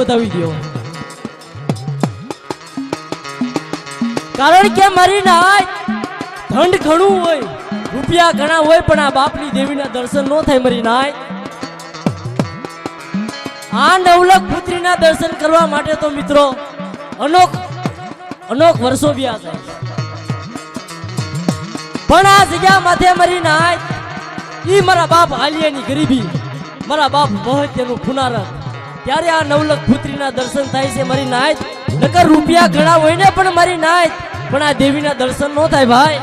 બતાવી દો કારણ કે મારી નાય ધંડ ઘણું હોય, રૂપિયા ઘણા હોય, પણ આ બાપની દેવીના દર્શન ન થાય મારી નાય. આ નવલક પુત્રીના દર્શન કરવા માટે તો મિત્રો અનોખ અનોખ વર્ષો વ્યા થાય પણ આ જગ્યા માથે મારી નાય, ઈ મારા બાપ આલિયાની ગરીબી, મારા બાપ મહત્યનું પુનારત ત્યારે આ નવલખ પુત્રીના દર્શન થાય છે મારી નાયત. નકર રૂપિયા ઘણા હોય ને પણ મારી નાય પણ આ દેવીના દર્શન ન થાય ભાઈ.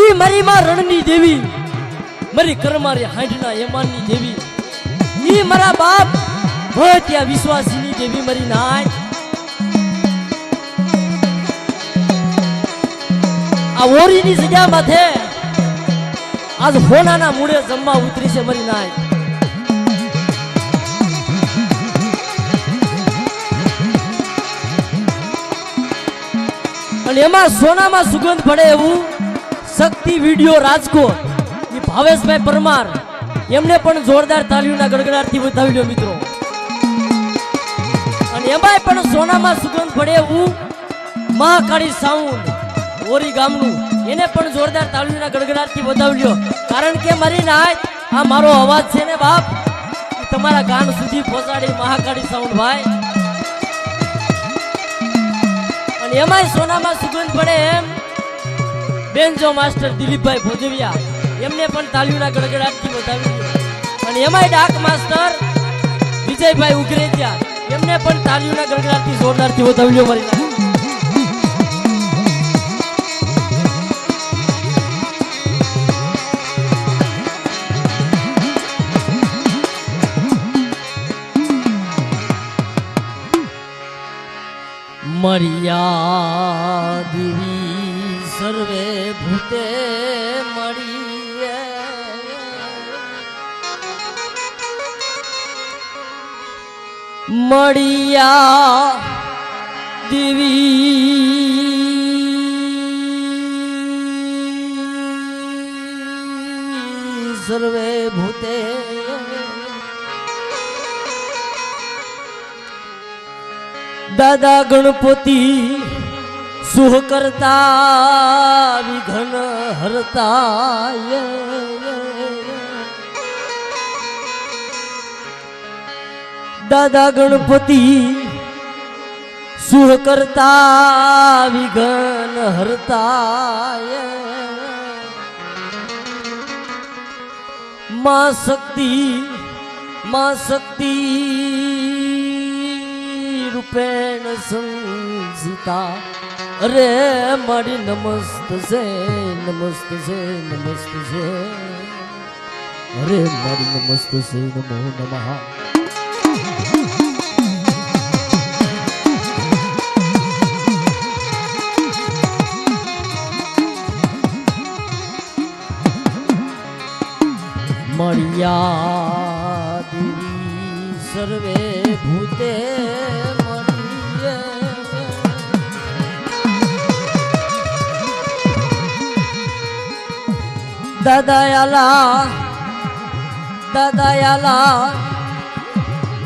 ઈ મારી માં રણની દેવી. મારી કરમારી હાંડના યમાનની દેવી. ઈ મારા બાપ. ભત્યા વિશ્વાસીની દેવી મારી નાય આ ઓરીની જગ્યા માથે આજ હોનાના મૂળે જમવા ઉતરી છે મરી નાય. અને એમાં સોનામાં સુગંધ પડે એવું શક્તિ વીડિયો રાજકોટ. એ ભાવેશભાઈ પરમાર, એમને પણ જોરદાર તાલીઓના ગડગડાટથી બતાવી લો મિત્રો. અને એમાંય પણ સોનામાં સુગંધ પડે એવું મહાકાળી સાઉન્ડ ઓરી ગામનું. એને પણ જોરદાર તાળીઓના ગડગડાટથી બતાવ્યો કારણ કે મારી નાય, આ મારો અવાજ છે ને બાપ? તમારા ગાન સુધી પહોંચાડી મહાકાળી સાઉન્ડ અને એમાંય સોનામાં સુગંધ પડે એમ. બેનજો માસ્ટર દિલીપભાઈ ભોજવિયા એમને પણ તાળીઓના ગડગડાટથી વધાવી અને એમાંય ડાક માસ્ટર વિજયભાઈ ઉગરેજિયા એમને પણ તાળીઓના ગડગડાટથી જોરદારથી બતાવ્યો મારી નાય. મર્યા દેવી સર્વે ભૂતે મળી મળિયા દેવી સર્વે ભૂતે દાદા ગણપતિ સુહ કરતા વિઘન હરતા. દાદા ગણપતિ સુહ કરતા વિઘન હરતા. માં શક્તિ માં શક્તિ રૂપેણ સંસિતા અરે મારી નમસ્ત છે નમસ્ત છે નમસ્ત છે અરે મારી નમસ્ત છે નમો નમઃ મળ્યા દેવી સર્વે ભૂતે દાદા દદયાલા દાદા આલા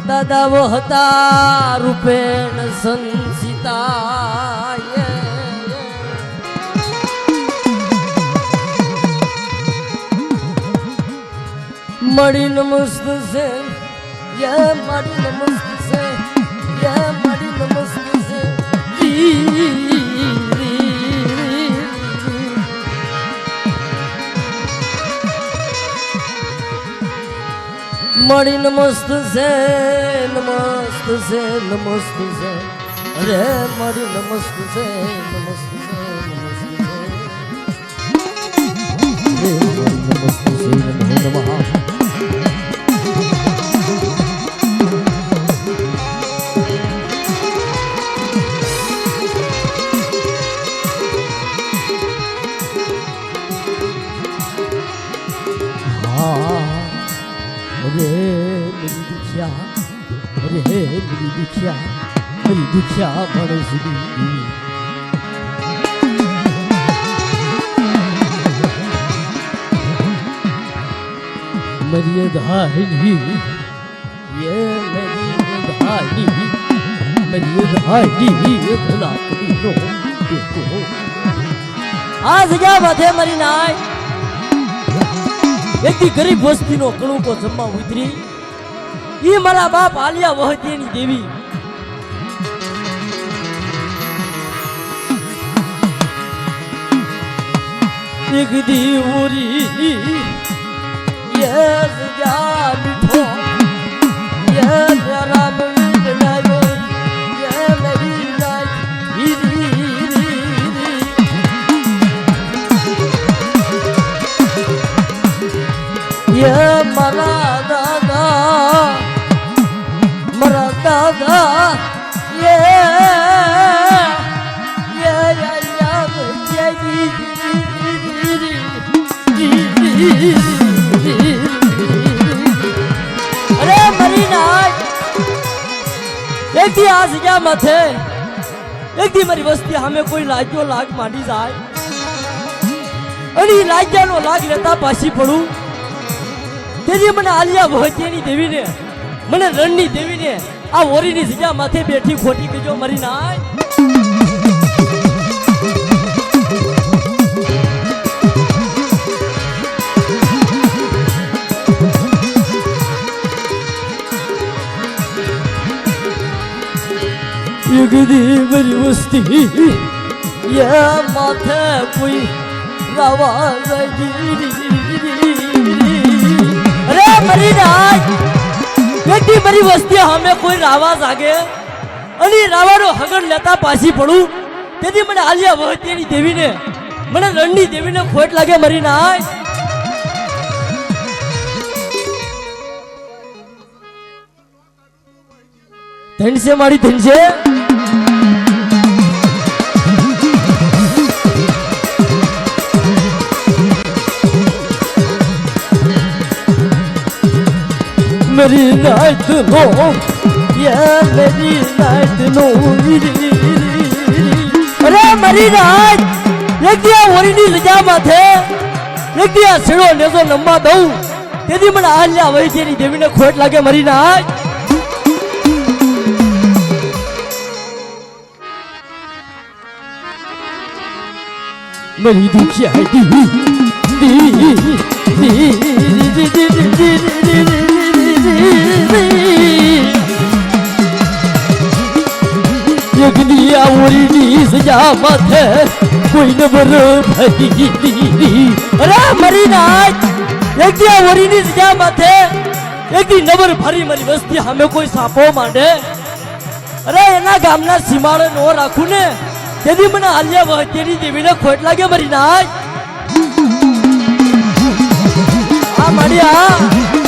દાદા વો હતા રૂપેણ સંસિતા મળી નમસ્ત છે મારી નમસ્ત છે મળી નમસ્ત છે નમસ્ત છે નમસ્ત છે. અરે મારી નમસ્ત છે નમસ્ત છે નમસ્ત છે. નમસ્ત છે નમો હરી દુખ્યા હરી દુખ્યા પડે સુધી મર્યાદાની મર્યાદાની મર્યાદાની ભલા કરીનો આ જગ્યા માથે મરી નાય એટલી ગરીબ વસ્તીનો કણું કો જમવા ઉતરી ઈ મારા બાપ આલિયા વહતીની દેવી એક દીવરી યસ જા એકથી આ એક દી મારી વસ્તી સામે કોઈ લાગ્યો લાગ માંડી જાય. અને એ લાગ્યાનો લાગ લેતા પાછી પડું. તેથી મને આલિયા ભગતીની દેવીને, મને રણની દેવીને, આ ઓરીની જગ્યા માથે બેઠી ખોટી બીજો મરી નાય. યુગદી મારી વસ્તી. યા માથે કોઈ રવા અરે મરી રાજ કેટલી મારી વસ્તી અમે કોઈ રાવા જાગે. અને રાવાનો હગણ લેતા પાછી પડું. તેથી મને આલિયા વહતીની દેવીને, મને રણની દેવીને ખોટ લાગે મરી નાય. ધનશે મારી ધનશે. मेरी नाइट नो ये मेरी नाइट नो અરે મરી નાઈટ એક દિયા ઓરીની સજા માથે એક દિયા છેડો નેસો નંબા દઉં તેથી મને આલ્યા વૈદ્યની દેવીને ખોટ લાગે મરી નાઈટ मेरी दुखिया दी दी दी दी दी યજ્ઞિયા ઓરીની સજા માથે કોઈ નબર ભઈ અરે મરી નાચ યજ્ઞિયા ઓરીની સજા માથે એકદી નબર ભરી મારી વસ્તી સામે કોઈ સાપો માંડે. અરે એના ગામના સીમાડે નો રાખું ને તેથી મને આલ્યા વહતીની દેવીને ખોટ લાગે મરી નાચ આ મળ્યા.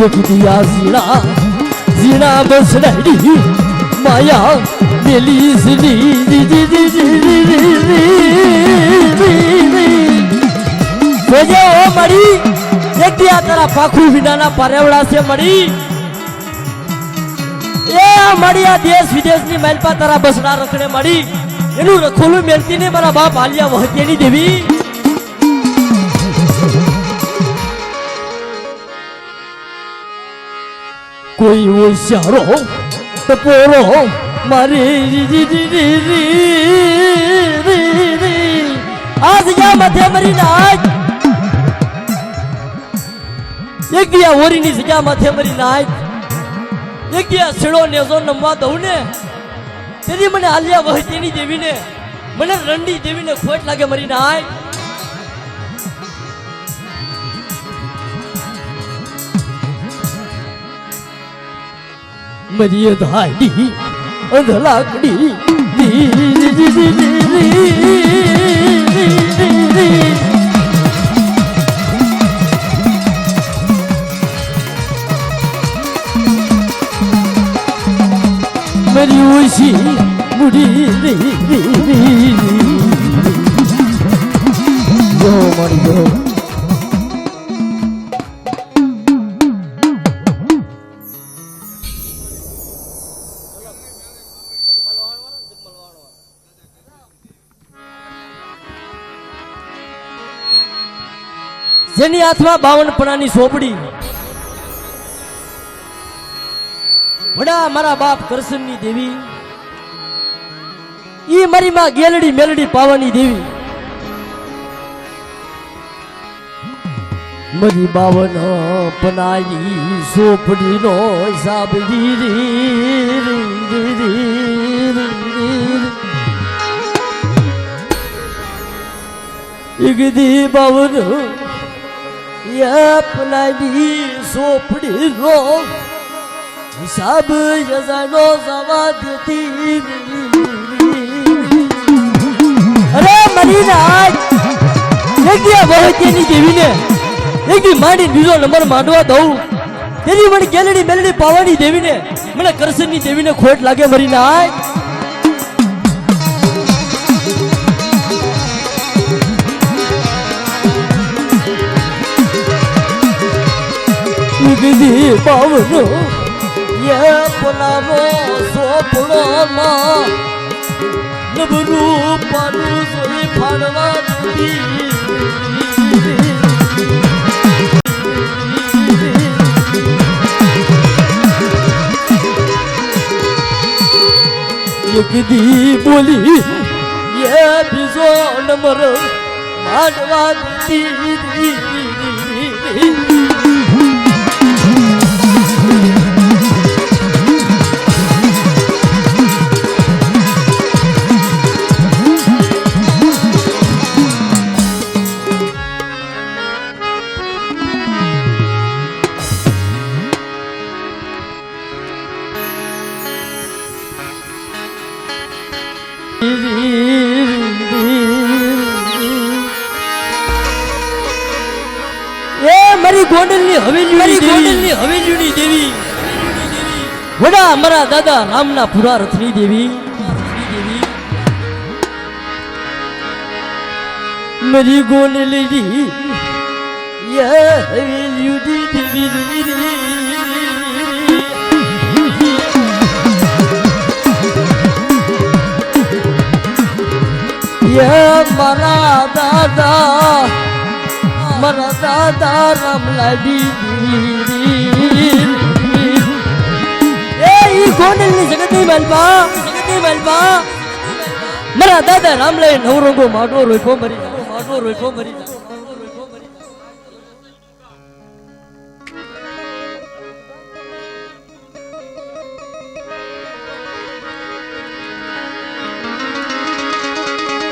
યજ્ઞિયા ઝીણા ઝીણા બસડાડી માયા મેલી જોજે ઓ મળી એક દી આ તારા પાખું વિનાના પરેવડા છે, મળી. એ મળી આ દેશ વિદેશની મહેલપા તારા બસડા રખડે મળી. એનું રખોલું મેલતી ને મારા બાપ આલિયા વહતીની દેવી. કોઈ હોશિયારો ટપોરો મારે આ જગ્યા માથે મરી નાચ એક દિયા ઓરીની જગ્યા માથે મરી નાચ એક દિયા છેડો નમવા દઉં ને તેથી મને આલિયા વહતીની દેવીને મને રંડી દેવીને ખોટ લાગે મરી નાચ મર્યાદાની અંધલાકડી મારી ઓછી મુડી જો મારી જો જેની હાથમાં બાવનપણાની સોપડી. વડા મારા બાપ કરશનની દેવી. ઈ મારી માં ગેલડી મેલડી પાવાની દેવી. મરી બાવન પનાઈ સોપડી નો હિસાબ ઈગદી બાવન નંબર માંડવા દઉં. તેની મને ગેલડી મેલડી પાવાની દેવીને મને કરશનની દેવીને ખોટ લાગે મરી નાય નિગદી પાવનો યે પનાનો સોપડો માં નબરું પાનું સોઈ ફાડવા દીધી યગદી બોલી યે બીજો નંબર માંડવા દીધી વડા મારા દાદા રામના પુરા રથની દેવી મારી ગોંડલની યે હવેલીની દેવી યે મારા દાદા મારા દાદા રામલાડી એ ગોંડલની જગતની બાલપા જગતની બાલપા મારા દાદા રામલાએ નવરંગો માટો રોઈફો મરી માટો રોઈફો મરી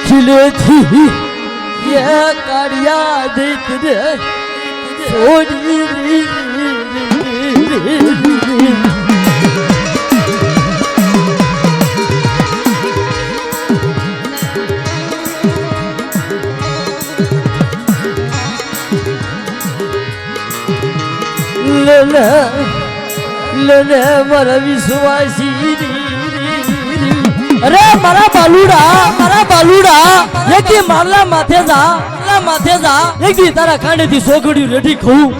ખીલેથી યે કાળિયા દેત રે છોડી રી રી રી રી મારા વિશ્વાસી અરે મારા બાલુડા મારા બાલુડા એક મારલા માથે જા મારલા માથે જા એક તારા કાંડેથી સોગડ્યું રેઠી ખવું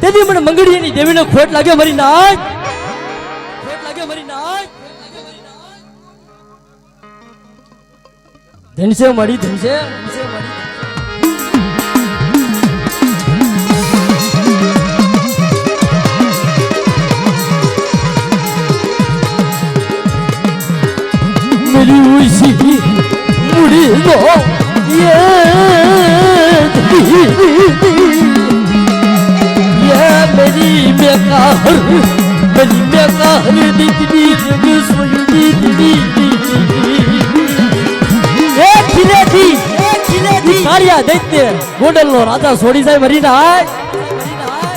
તેથી મને મંગળીની દેવીને ખોટ લાગે ખોટ લાગે મારી નાચ ધનસે મળી ધનસે ઋષિ ઉડી ગયો યે મેરી બેકાર મેરી બેકાર દીકરી રંગ સોય દીકરી એ ખીલેથી તારિયા દૈત્ય ગોડલ નો રાજા સોડી સાહેબ હરીના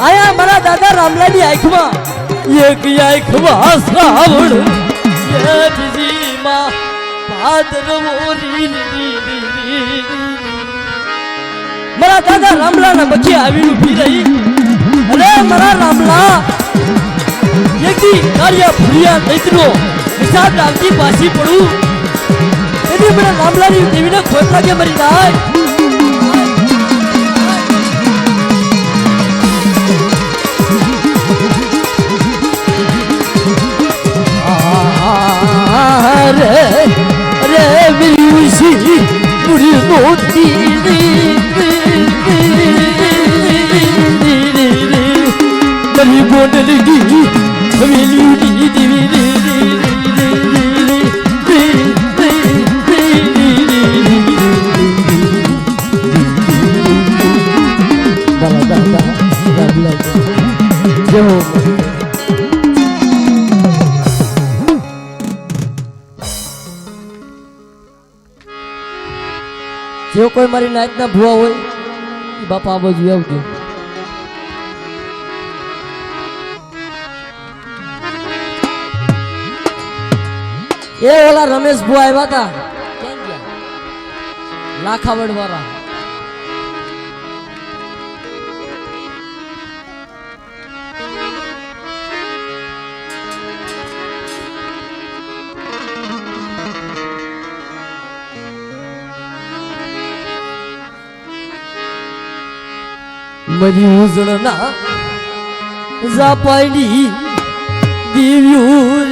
આયા મારા દાદા રામલાની આંખમાં એક આંખમાં શ્રાવણ એ બીજી માં રી રી રી રી. મારા દાદા રામલાના બચી આવી ઊભી રહી અરે મારા રામલા એકી કાર્ય ભૂલ્યા દૈત્યનો હિસાબ લાગતી પાછી પડું એની મને રામલાની દેવીને ખોટ લાગે મરી જાય રે વિયુસી પુરી કોઈ મારી નાતના ભુવા હોય, એ બાપા આ આવજો. એ ઓલા રમેશ ભુવા આવ્યા હતા. લાખાવડ વાળા મરી ઉજળના ઝાપાડી દિવ્યું.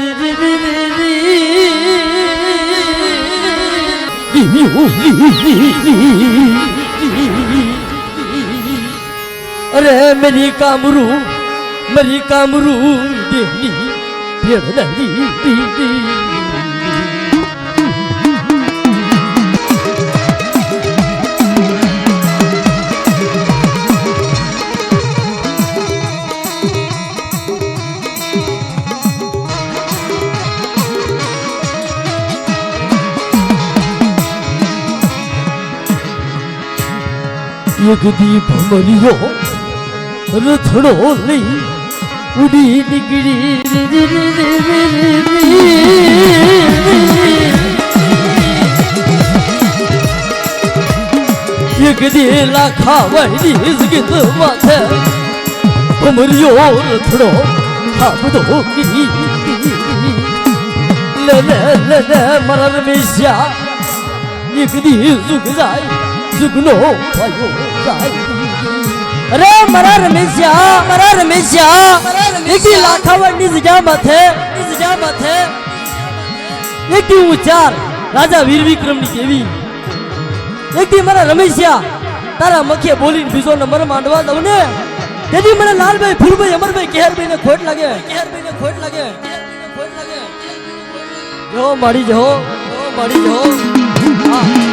અરે મેરી કામરૂ મરી કામરૂ દેહની ભેળનારી એક દીપ મર્યો રથડો લઈ ઉડી નીકળી રે રે રે રે રે રે રે. એક દે લાખા વાળી ગીત માથે ભમર્યો રથડો થાબડો કી લે લે લે લે મારા રમેશા એક દી સુખ જાય સુખનો ભયો અરે મારા રમેશા મારા રમેશા એકી લાખાવડની જગ્યા માથે જગ્યા માથે એકી ઉચાર રાજા વીર વિક્રમની કેવી એકી મારા રમેશા તારા મખે બોલીને બીજો નંબર માંડવા દઉં ને તેથી મને લાલભાઈ ફૂલભાઈ અમરભાઈ કેહરભાઈ ને ખોટ લાગે કેહરભાઈ ને ખોટ લાગે ખોટ લાગે જો મળી જો મળી જો હા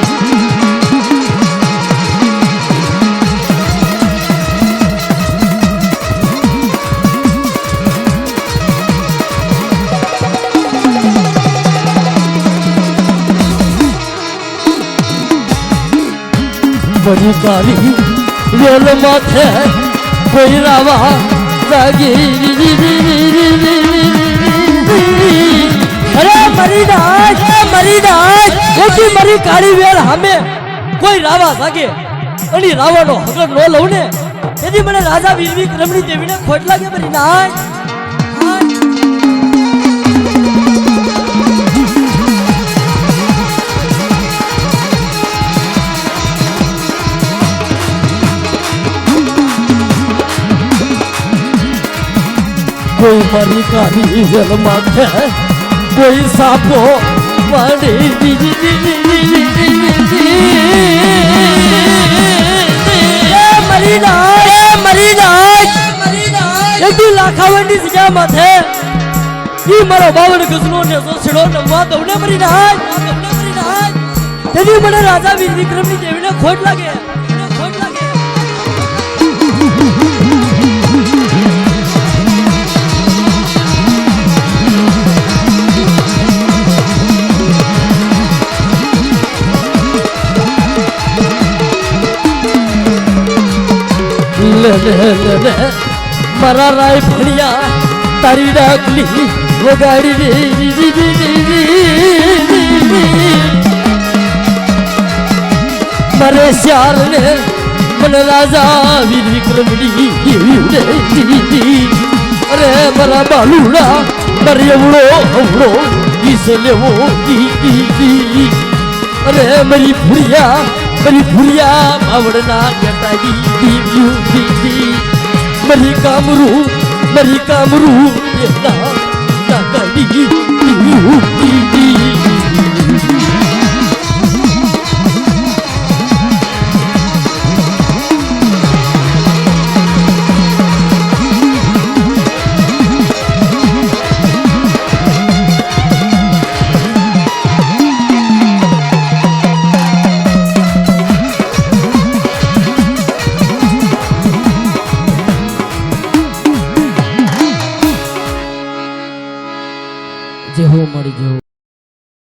બની કાળી વેલ માથે કોઈ રાવા જાગી અરે મરી નાખ મરી નાખ ઓછી મરી કાળી વેલ સામે કોઈ રાવા લાગે અને રાવાનો હગર ન લઉં ને. એથી મને રાજા વીર વિક્રમની દેવીને ખોટ લાગે, મરી નાખ મારી કાની વેલ માથે કોઈ સાપો મારી મરી નાખ મરી લાખાવડની જગ્યા માથે. ઈ મારો બાવન ગજનો ને સોસડો નમવા દઉને મરી તેથી મને રાજા વીર વિક્રમની દેવીને ખોટ લાગે. મારા રાય ભણિયા, તારી ડાકલી વગાડી. મારે શ્યાર ને મને રાજા વીર વિક્રમની. અરે મારા બાલુડા, મારે એવડો અવડો ઈસ લેવો. અરે મારી ભૂરિયા મારી ભૂરિયા બાવડના ગટાઈ દીવ્યું દીધી મારી કામરું મારી કામરું એના નાકાડી દીવ્યું દીધી